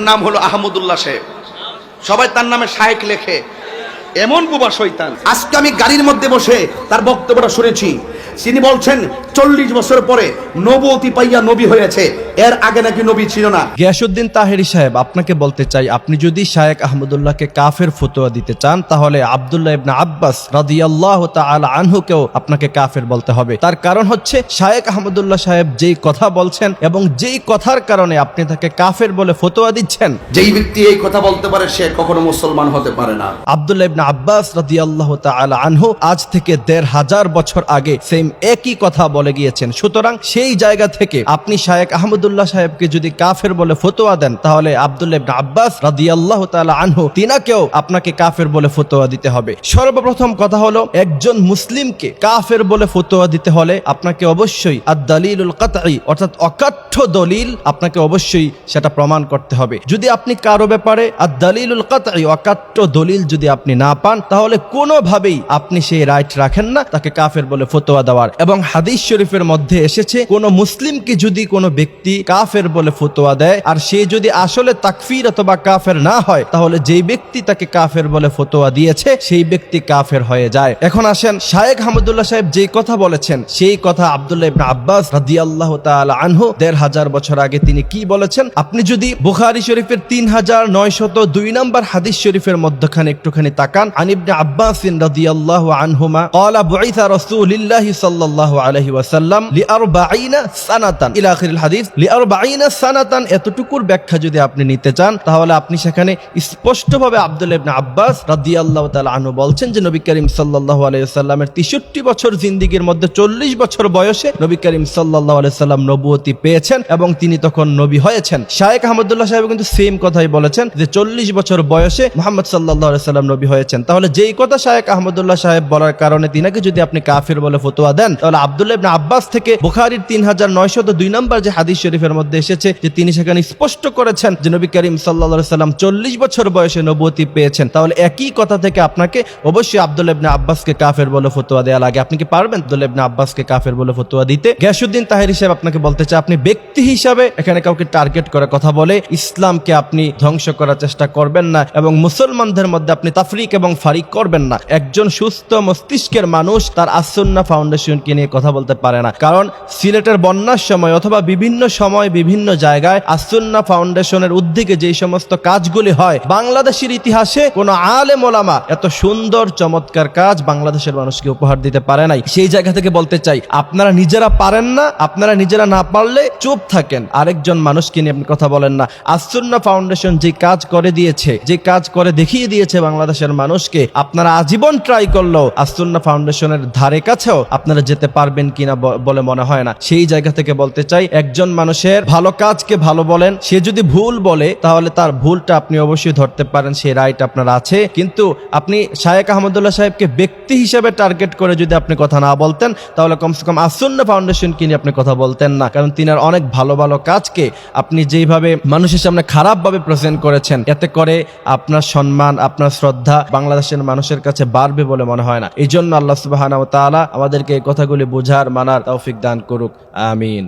নাম হলো আহমদুল্লাহ সাহেব। সবাই তার নামে শাহেক লেখে। এমন বুবা শৈতান আজকে আমি গাড়ির মধ্যে বসে তার বক্তব্যটা শুনেছি। তিনি বলছেন চল্লিশ বছর পরে নবতী পাইয়া নবী হয়েছে। এর আগে নাকি নবী ছিল না। গিয়াসুদ্দিন তাহেরি সাহেব আপনাকে বলতে চাই আপনি যদি শায়েক আহমদুল্লাহকে কাফের ফতোয়া দিতে চান তাহলে আব্দুল্লাহ ইবনা আব্বাস রাদিয়াল্লাহু তাআলা আনহুকেও আপনাকে কাফের বলতে হবে। তার কারণ হচ্ছে শায়েক আহমদুল্লাহ সাহেব যেই কথা বলছেন এবং যেই কথার কারণে আপনি তাকে কাফের বলে ফতোয়া দিচ্ছেন যেই ব্যক্তি এই কথা বলতে পারে সে কখনো মুসলমান হতে পারে না। আব্দুল্লাহ ইবনা আব্বাস রাদিয়াল্লাহু তাআলা আনহু আজ থেকে দেড় হাজার বছর আগে সেম একই কথা বলে গিয়েছেন। সুতরাং সেই জায়গা থেকে আপনি শায়েক আহমদুল্লাহ সাহেবকে যদি কাফের বলে ফতোয়া দেন, তাহলে আব্দুল্লাহ ইবনা আব্বাস রাদিয়াল্লাহু তাআলা আনহু তিনাকেও আপনাকে কাফের বলে ফতোয়া দিতে হবে। সর্বপ্রথম কথা হলো, একজন মুসলিমকে কাফের বলে ফতোয়া দিতে হলে আপনাকে অবশ্যই আদ-দালিলুল কাতঈ অর্থাৎ অকাঠ্য দলিল আপনাকে অবশ্যই সেটা প্রমাণ করতে হবে। যদি আপনি কারও ব্যাপারে আদ-দালিলুল কাতঈ অকাঠ্য দলিল যদি আপনি না পান, তাহলে কোনোভাবেই আপনি সেই রাইট রাখেন না। তাকে কাফের বলে ফতোয়া দেওয়ার। এবং হাদিস শরীফের মধ্যে এসেছে, কোন মুসলিমকে যদি কোনো ব্যক্তি কাফের বলে ফতোয়া দেয়, আর সে যদি আসলে তাকফির অথবা কাফের না হয়, তাহলে যেই ব্যক্তি তাকে কাফের বলে ফতোয়া দিয়েছে, সেই ব্যক্তি কাফের হয়ে যায়। এখন আসেন শায়েক হামদুল্লাহ সাহেব যেই কথা বলেছেন, সেই কথা আব্দুল্লাহ আব্বাস রাদিয়াল্লাহু তাআলা আনহু দেড় হাজার বছর আগে তিনি কি বলেছেন? আপনি যদি বুখারী শরীফের তিন হাজার নয়শত দুই নম্বর হাদিস শরীফের মধ্যখানে একটুখানি তাকান তাকান আনহুমা বুইসা সাল্লাল্লাহু আলাইহি ওয়াসাল্লাম সানাতান ইলা হাদিস সানাতান এতটুকুর ব্যাখ্যা যদি আপনি নিতে চান, তাহলে আপনি সেখানে স্পষ্টভাবে আব্দুল ইবনে আব্বাস তাআলা আনহু বলছেন যে, নবী করিম সাল্লাল্লাহু আলাইহি ওয়াসাল্লামের 63 বছর জিন্দিগির মধ্যে 40 বছর বয়সে নবী করিম সাল্লাল্লাহু আলাইহি সাল্লাম নবুয়তি পেয়েছেন এবং তিনি তখন নবী হয়েছেন। শায়েখ আহমদুল্লাহ সাহেব কিন্তু সেম কথাই বলেছেন যে, চল্লিশ বছর বয়সে মোহাম্মদ সাল্লাহ সাল্লাম নবী হয়েছে হয়েছেন তাহলে যেই কথা শায়েখ আহমদুল্লাহ সাহেব বলার কারণে তিনাকে যদি আপনি কাফির বলে ফতোয়া দেন, তাহলে আব্দুল্লাহ ইবনে আব্বাস থেকে বুখারীর 3902 নম্বর যে হাদিস শরীফের মধ্যে এসেছে, যে তিনি সেখানে স্পষ্ট করেছেন যে নবী করিম আলাইহি সাল্লাম 40 বছর বয়সে নবুয়তি পেয়েছেন। তাহলে একই কথা থেকে আপনাকে অবশ্যই আব্দুল্লাহ ইবনে আব্বাসকে কাফের বলে ফতোয়া দেওয়া লাগে। আপনি কি পারবেন আব্দুল্লাহ ইবনে আব্বাসকে কাফের বলে ফতোয়া দিতে? গিয়াসউদ্দিন তাহের হিসেবে আপনাকে বলতে চাই আপনি ব্যক্তি হিসাবে এখানে কাউকে টার্গেট করে কথা বলে ইসলামকে আপনি ধ্বংস করার চেষ্টা করবেন না এবং মুসলমানদের মধ্যে আপনি তাফরিক এবং ফারিক করবেন না। একজন সুস্থ মস্তিষ্কের মানুষ তার আসন্না ফাউন্ডেশনকে নিয়ে কথা বলতে পারে না। কারণ সিলেটের বন্যার সময় অথবা বিভিন্ন সময় বিভিন্ন জায়গায় আসন্না ফাউন্ডেশনের উদ্যোগে যেই সমস্ত কাজগুলি হয়, বাংলাদেশের ইতিহাসে কোনো আলেম ওলামা এত সুন্দর, চমৎকার কাজ বাংলাদেশের মানুষকে উপহার দিতে পারে নাই। সেই জায়গা থেকে বলতে চাই, আপনারা নিজেরা পারেন না, আপনারা নিজেরা না পারলে চুপ থাকেন। আরেকজন মানুষকে নিয়ে আপনি কথা বলেন না। আসন্না ফাউন্ডেশন যে কাজ করে দিয়েছে, যে কাজ করে দেখিয়ে দিয়েছে বাংলাদেশের মানুষকে আপনারা আজীবন ট্রাই করলেও আসন্না ফাউন্ডেশনের ধারে কাছেও আপনারা যেতে পারবেন কিনা বলে মনে হয় না। সেই জায়গা থেকে বলতে চাই, একজন মানুষের ভালো কাজকে ভালো বলেন, সে যদি ভুল বলে, তাহলে তার ভুলটা আপনি অবশ্যই ধরতে পারেন সেই রাইট আপনার আছে। কিন্তু আপনি শায়েক আহমদুল্লাহ সাহেবকে ব্যক্তি হিসেবে টার্গেট করে যদি আপনি কথা না বলতেন, তাহলে কমসে কম আসন্ন ফাউন্ডেশনকে নিয়ে আপনি কথা বলতেন না। কারণ তিনার অনেক ভালো ভালো কাজকে আপনি যেইভাবে মানুষের সামনে খারাপভাবে প্রেজেন্ট করেছেন, এতে করে আপনার সম্মান, আপনার শ্রদ্ধা বাংলাদেশের মানুষের কাছে বাড়বে বলে মনে হয় না। এই জন্য আল্লাহ সুবাহ আমাদেরকে এই কথাগুলি বোঝার, মানার তৌফিক দান করুক। আমিন।